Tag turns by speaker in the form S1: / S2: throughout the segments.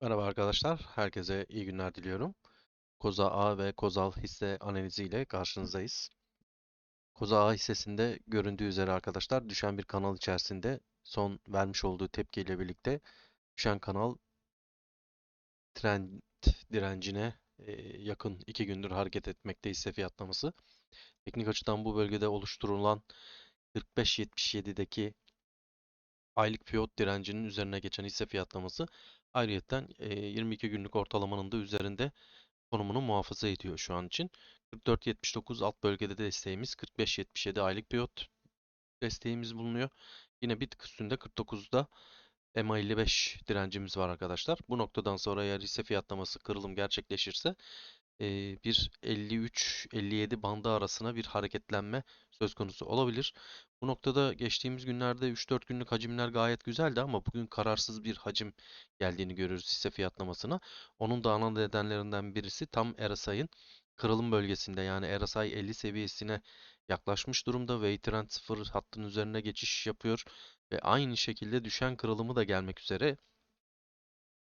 S1: Merhaba arkadaşlar, herkese iyi günler diliyorum. Koza A ve Kozal hisse analizi ile karşınızdayız. Koza A hissesinde göründüğü üzere arkadaşlar düşen bir kanal içerisinde son vermiş olduğu tepkiyle birlikte düşen kanal trend direncine e, yakın iki gündür hareket etmekte hisse fiyatlaması. Teknik açıdan bu bölgede oluşturulan 45.77'deki aylık fiyat direncinin üzerine geçen hisse fiyatlaması ayrıyeten e, 22 günlük ortalamanın da üzerinde konumunu muhafaza ediyor şu an için. 44.79 alt bölgede desteğimiz, 45.77 aylık pivot desteğimiz bulunuyor. Yine bir tık üstünde 49'da MA55 direncimiz var arkadaşlar. Bu noktadan sonra eğer hisse fiyatlaması kırılım gerçekleşirse e, bir 53-57 bandı arasına bir hareketlenme söz konusu olabilir. Bu noktada geçtiğimiz günlerde 3-4 günlük hacimler gayet güzeldi ama bugün kararsız bir hacim geldiğini görüyoruz hisse fiyatlamasına. Onun da ana nedenlerinden birisi tam RSI'ın kırılım bölgesinde yani RSI 50 seviyesine yaklaşmış durumda ve trend 0 hattın üzerine geçiş yapıyor ve aynı şekilde düşen kırılımı da gelmek üzere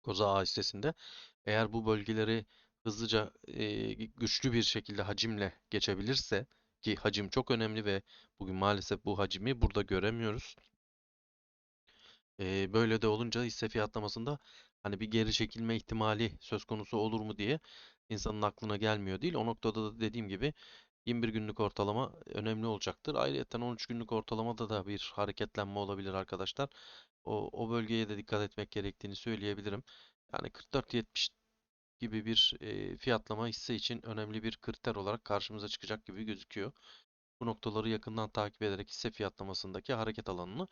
S1: Koza A hissesinde. Eğer bu bölgeleri hızlıca e, güçlü bir şekilde hacimle geçebilirse ki hacim çok önemli ve bugün maalesef bu hacimi burada göremiyoruz. E, böyle de olunca hisse fiyatlamasında hani bir geri çekilme ihtimali söz konusu olur mu diye insanın aklına gelmiyor değil. O noktada da dediğim gibi 21 günlük ortalama önemli olacaktır. Ayrıca 13 günlük ortalamada da bir hareketlenme olabilir arkadaşlar. O, o bölgeye de dikkat etmek gerektiğini söyleyebilirim. Yani 44.70 gibi bir e, fiyatlama hisse için önemli bir kriter olarak karşımıza çıkacak gibi gözüküyor. Bu noktaları yakından takip ederek hisse fiyatlamasındaki hareket alanını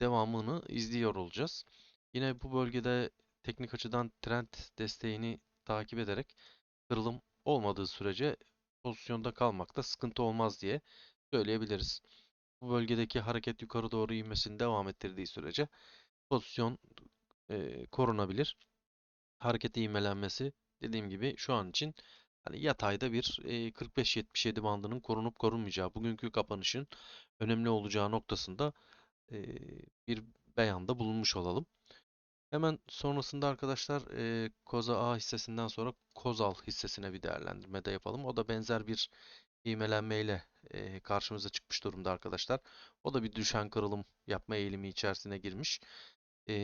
S1: devamını izliyor olacağız. Yine bu bölgede teknik açıdan trend desteğini takip ederek kırılım olmadığı sürece pozisyonda kalmakta sıkıntı olmaz diye söyleyebiliriz. Bu bölgedeki hareket yukarı doğru inmesini devam ettirdiği sürece pozisyon e, korunabilir. Hareket ivmelenmesi dediğim gibi şu an için hani yatayda bir e, 45-77 bandının korunup korunmayacağı bugünkü kapanışın önemli olacağı noktasında e, bir beyanda bulunmuş olalım. Hemen sonrasında arkadaşlar e, Koza A hissesinden sonra Kozal hissesine bir değerlendirme de yapalım. O da benzer bir ivmelenmeyle e, karşımıza çıkmış durumda arkadaşlar. O da bir düşen kırılım yapma eğilimi içerisine girmiş. E,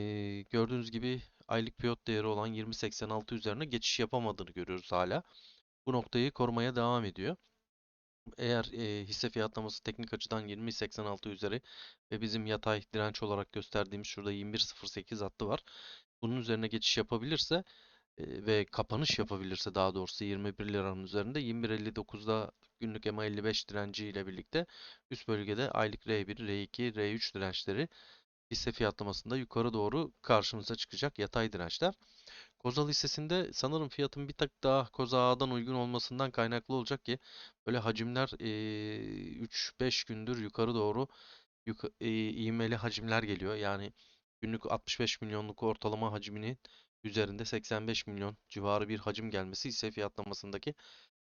S1: gördüğünüz gibi aylık piyot değeri olan 20.86 üzerine geçiş yapamadığını görüyoruz hala. Bu noktayı korumaya devam ediyor. Eğer e, hisse fiyatlaması teknik açıdan 20.86 üzeri ve bizim yatay direnç olarak gösterdiğimiz şurada 21.08 hattı var. Bunun üzerine geçiş yapabilirse e, ve kapanış yapabilirse daha doğrusu 21 liranın üzerinde 21.59'da günlük EMA 55 direnci ile birlikte üst bölgede aylık R1, R2, R3 dirençleri hisse fiyatlamasında yukarı doğru karşımıza çıkacak yatay dirençler. Kozal hissesinde sanırım fiyatın bir tık daha Koza uygun olmasından kaynaklı olacak ki böyle hacimler 3-5 gündür yukarı doğru yuka, e, ivmeli hacimler geliyor. Yani günlük 65 milyonluk ortalama hacminin üzerinde 85 milyon civarı bir hacim gelmesi hisse fiyatlamasındaki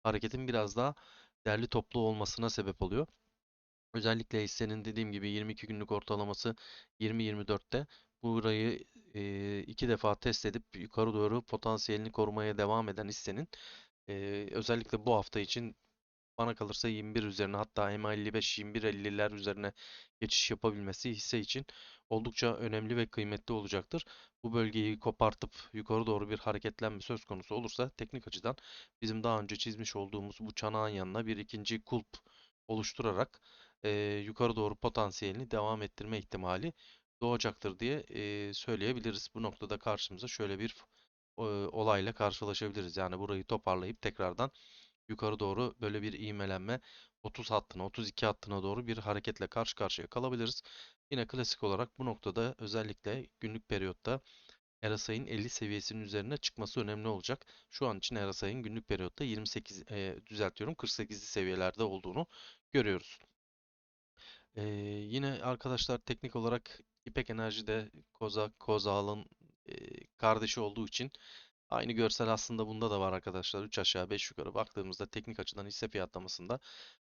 S1: hareketin biraz daha derli toplu olmasına sebep oluyor. Özellikle hissenin dediğim gibi 22 günlük ortalaması 20-24'te burayı e, iki defa test edip yukarı doğru potansiyelini korumaya devam eden hissenin e, özellikle bu hafta için bana kalırsa 21 üzerine hatta MA55 21.50'ler üzerine geçiş yapabilmesi hisse için oldukça önemli ve kıymetli olacaktır. Bu bölgeyi kopartıp yukarı doğru bir hareketlenme söz konusu olursa teknik açıdan bizim daha önce çizmiş olduğumuz bu çanağın yanına bir ikinci kulp oluşturarak e, yukarı doğru potansiyelini devam ettirme ihtimali doğacaktır diye e, söyleyebiliriz. Bu noktada karşımıza şöyle bir e, olayla karşılaşabiliriz. Yani burayı toparlayıp tekrardan yukarı doğru böyle bir ivmelenme 30 hattına 32 hattına doğru bir hareketle karşı karşıya kalabiliriz. Yine klasik olarak bu noktada özellikle günlük periyotta RSI'nin 50 seviyesinin üzerine çıkması önemli olacak. Şu an için RSI'nin günlük periyotta 28 e, düzeltiyorum 48'li seviyelerde olduğunu görüyoruz. Ee, yine arkadaşlar teknik olarak İpek Enerji de Koza, Kozal'ın e, kardeşi olduğu için Aynı görsel aslında bunda da var arkadaşlar. 3 aşağı 5 yukarı baktığımızda teknik açıdan hisse fiyatlamasında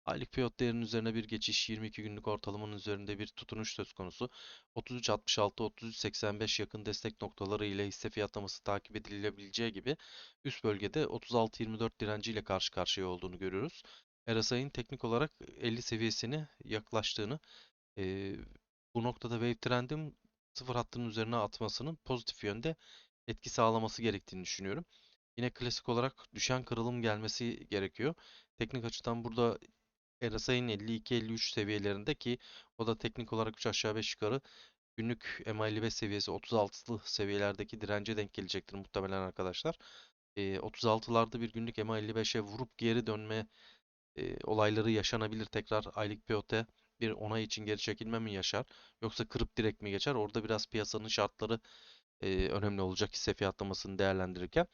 S1: aylık fiyat değerinin üzerine bir geçiş, 22 günlük ortalamanın üzerinde bir tutunuş söz konusu. 33.66-33.85 yakın destek noktaları ile hisse fiyatlaması takip edilebileceği gibi üst bölgede 36.24 direnciyle karşı karşıya olduğunu görüyoruz. RSI'nin teknik olarak 50 seviyesine yaklaştığını, eee, bu noktada wave trendin sıfır hattının üzerine atmasının pozitif yönde etki sağlaması gerektiğini düşünüyorum. Yine klasik olarak düşen kırılım gelmesi gerekiyor. Teknik açıdan burada RSI'nin 52-53 seviyelerinde ki o da teknik olarak 3 aşağı 5 yukarı günlük MA55 seviyesi 36'lı seviyelerdeki dirence denk gelecektir muhtemelen arkadaşlar. Eee 36'larda bir günlük MA55'e vurup geri dönme e, olayları yaşanabilir. Tekrar aylık piyote bir onay için geri çekilme mi yaşar? Yoksa kırıp direkt mi geçer? Orada biraz piyasanın şartları e, önemli olacak hisse fiyatlamasını değerlendirirken.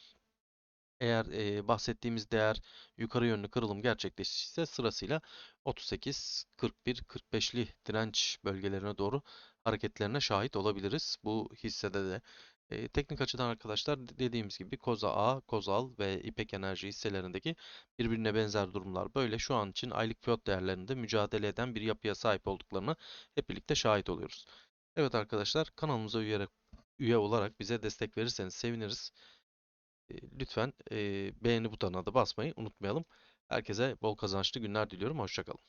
S1: Eğer e, bahsettiğimiz değer yukarı yönlü kırılım gerçekleşirse sırasıyla 38, 41, 45'li direnç bölgelerine doğru hareketlerine şahit olabiliriz. Bu hissede de e, teknik açıdan arkadaşlar de- dediğimiz gibi Koza A, Kozal ve İpek Enerji hisselerindeki birbirine benzer durumlar böyle. Şu an için aylık fiyat değerlerinde mücadele eden bir yapıya sahip olduklarını hep birlikte şahit oluyoruz. Evet arkadaşlar kanalımıza üye, üye olarak bize destek verirseniz seviniriz. E, Lütfen e, beğeni butonuna da basmayı unutmayalım. Herkese bol kazançlı günler diliyorum. Hoşça kalın.